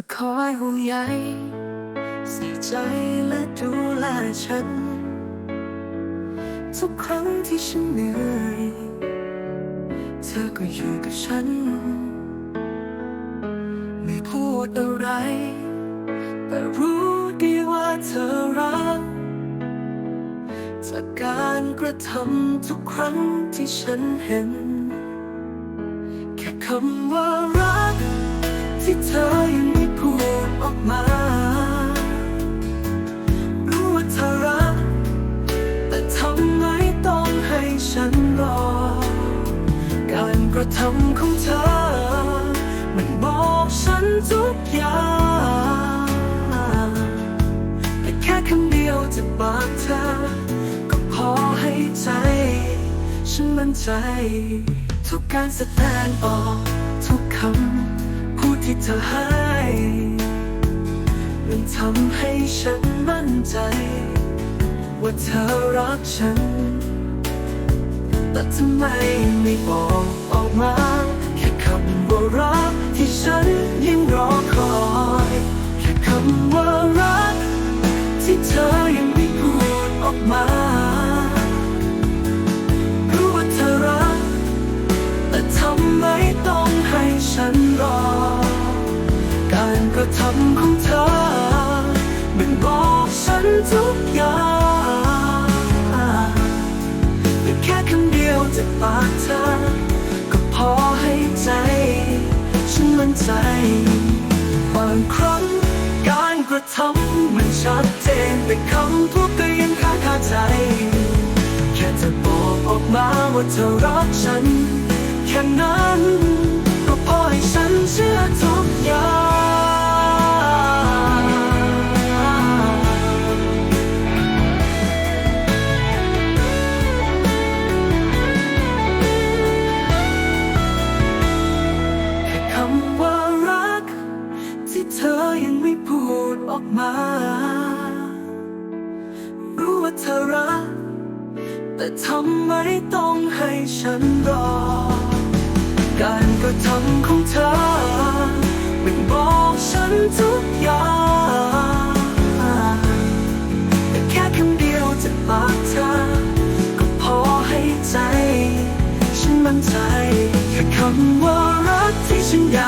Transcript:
จะคอยห่วงใยใส่ใจและดูแลฉัน ทุกครั้งที่ฉันเหนื่อยเธอก็อยู่กับฉัน ไม่พูดอะไร แต่รู้ดีว่าเธอรักจากการกระทำทุกครั้งที่ฉันเห็น แค่คำว่ารักที่เธอยัง ยางแต่แค่คำเดียวจากปากเธอ ก็พอให้ใจ ฉันมั่นใจ ทุกการแสดงออก ทุกคำพูดที่เธอให้มันทำให้ฉันมั่นใจ ว่าเธอรักฉัน แต่ทำไมไม่บอกออกมา แค่คำว่ารัก ที่เธอยังไม่พูดออกมารู้ว่าเธอรัก แต่ทำไมต้องให้ฉันรอ การกระทำของเธอ มันบอกฉันทุกอย่างแต่แค่คำเดียวจากปากเธอ ก็พอให้ใจ ฉันมั่นใจ ระทำมันชัดเจนแต่คำพูดก็ยังค้างคาใจ แค่จะบอกออกมาว่าเธอรักฉัน แค่นั้น อกมา รู้ว่าเธอรัก แต่ทำไมต้องให้ฉันรอ การกระทำของเธอ มันบอกฉันทุกอย่างแต่แค่คำเดียวจากปากเธอ ก็พอให้ใจ ฉันมั่นใจแค่คำว่ารักที่ฉันอยาก